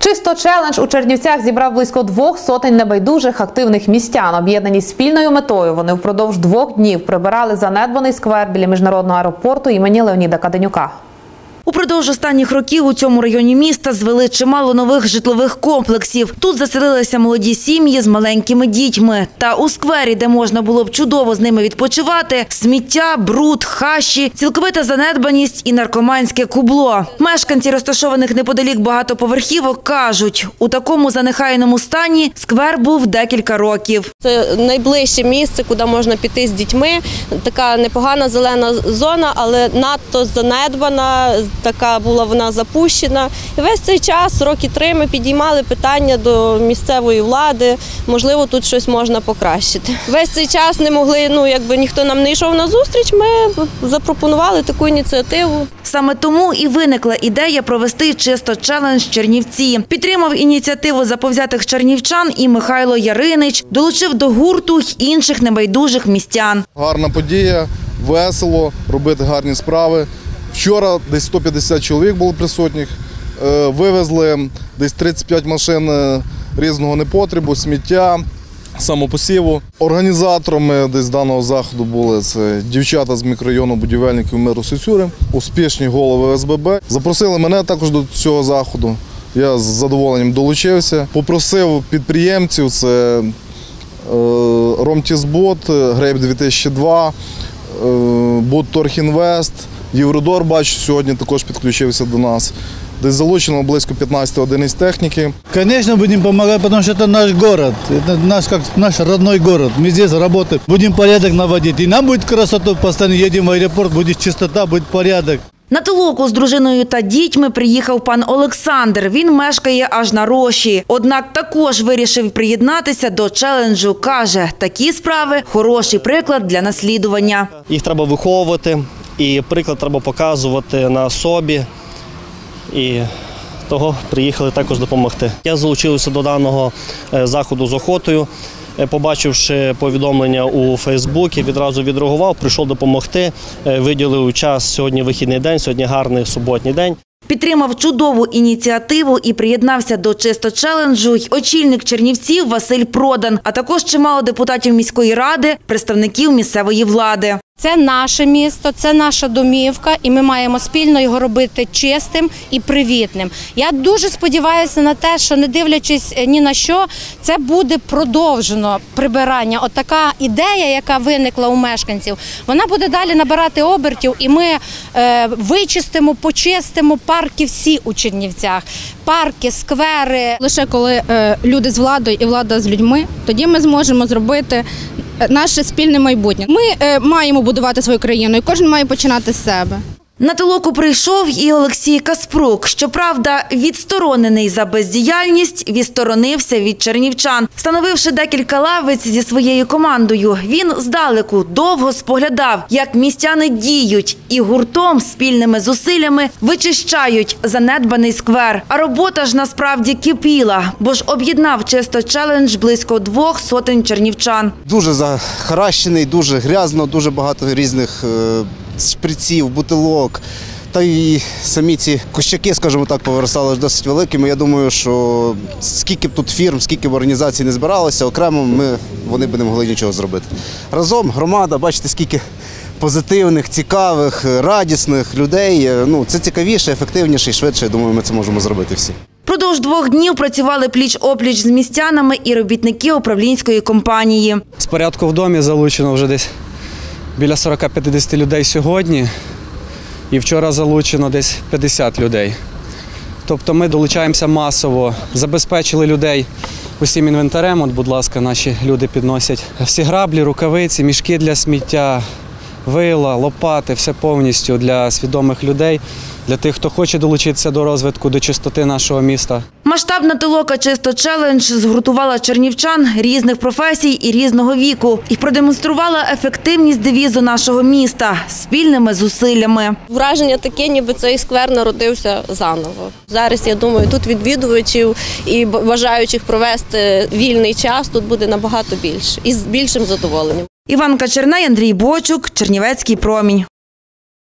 Чисто челендж у Чернівцях зібрав близько двох сотень небайдужих активних містян. Об'єднані спільною метою. Вони впродовж двох днів прибирали занедбаний сквер біля міжнародного аеропорту імені Леоніда Каденюка. Упродовж останніх років у цьому районі міста звели чимало нових житлових комплексів. Тут заселилися молоді сім'ї з маленькими дітьми. Та у сквері, де можна було б чудово з ними відпочивати, сміття, бруд, хащі, цілковита занедбаність і наркоманське кубло. Мешканці розташованих неподалік багатоповерхівок кажуть, у такому занехайному стані сквер був декілька років. Це найближче місце, куди можна піти з дітьми. Така непогана зелена зона, але надто занедбана. Така була вона запущена. І весь цей час, роки три, ми підіймали питання до місцевої влади. Можливо, тут щось можна покращити. Весь цей час не могли, ну якби ніхто нам не йшов на зустріч. Ми запропонували таку ініціативу. Саме тому і виникла ідея провести чисто челендж Чернівці. Підтримав ініціативу заповзятих чернівчан і Михайло Яринич, долучив до гурту й інших небайдужих містян. Гарна подія, весело, робити гарні справи. Вчора десь 150 чоловік було присутніх. Е, Вивезли десь 35 машин е, різного непотребу, сміття, самопосіву. Організаторами десь даного заходу були це дівчата з мікрорайону будівельників миру Сосюри, успішні голови СББ. Запросили мене також до цього заходу. Я з задоволенням долучився. Попросив підприємців, це е, Ромтізбот, Грейп 2002, е, Бот Торхінвест, Євродор, бачу, сьогодні також підключився до нас. Десь залучено близько 15 одиниць техніки. Конечно, будем помогать, потому что это наш город. Это наш, как наш родной город. Мы здесь работаем. Будем порядок наводить. И нам будет красота. Постоянно едем в аэропорт, будет чистота, будет порядок. На толоку з дружиною та дітьми приїхав пан Олександр. Він мешкає аж на Роші. Однак також вирішив приєднатися до челенджу. Каже, такі справи хороший приклад для наслідування. Їх треба виховувати, і приклад треба показувати на собі. І того приїхали також допомогти. Я залучився до даного е, заходу з охотою. Е, Побачивши повідомлення у Фейсбуці, відразу відреагував, прийшов допомогти. Е, Виділив час сьогодні вихідний день, сьогодні гарний суботній день. Підтримав чудову ініціативу і приєднався до чисто челенджу й очільник Чернівців Василь Продан, а також чимало депутатів міської ради, представників місцевої влади. Це наше місто, це наша домівка, і ми маємо спільно його робити чистим і привітним. Я дуже сподіваюся на те, що не дивлячись е, ні на що, це буде продовжено прибирання. От така ідея, яка виникла у мешканців, вона буде далі набирати обертів, і ми е, вичистимо, почистимо парки всі у Чернівцях. Парки, сквери, Лише коли е, люди з владою і влада з людьми, тоді ми зможемо зробити наше спільне майбутнє. Ми е, маємо будувати свою країну, і кожен має починати з себе. На толоку прийшов і Олексій Каспрук. Щоправда, відсторонений за бездіяльність, відсторонився від чернівчан. Встановивши декілька лавиць зі своєю командою, він здалеку довго споглядав, як містяни діють і гуртом спільними зусиллями вичищають занедбаний сквер. А робота ж насправді кипіла, бо ж об'єднав чисто челендж близько двох сотень чернівчан. дуже захаращений, дуже грязно, дуже багато різних е, шприців, бутилок. Та й самі ці кущаки, скажімо так, повиростали ж досить великими. Я думаю, що скільки б тут фірм, скільки б організацій не збиралося, окремо ми, вони б не могли нічого зробити. Разом громада, бачите, скільки позитивних, цікавих, радісних людей. Ну, це цікавіше, ефективніше і швидше. Я думаю, ми це можемо зробити всі. Продовж двох днів працювали пліч-опліч з містянами і робітники управлінської компанії. З порядку в домі залучено вже десь біля 40-50 людей сьогодні. І вчора залучено десь 50 людей. Тобто ми долучаємося масово, забезпечили людей усім інвентарем. От, будь ласка, наші люди підносять всі граблі, рукавиці, мішки для сміття, вила, лопати, все повністю для свідомих людей, для тих, хто хоче долучитися до розвитку, до чистоти нашого міста. Масштабна толока чисто челендж згуртувала чернівчан різних професій і різного віку і продемонструвала ефективність девізу нашого міста спільними зусиллями. Враження таке, ніби цей сквер народився заново. Зараз я думаю, тут відвідувачів і бажаючих провести вільний час тут буде набагато більше і з більшим задоволенням. Іванка Черней, Андрій Бочук, Чернівецький промінь.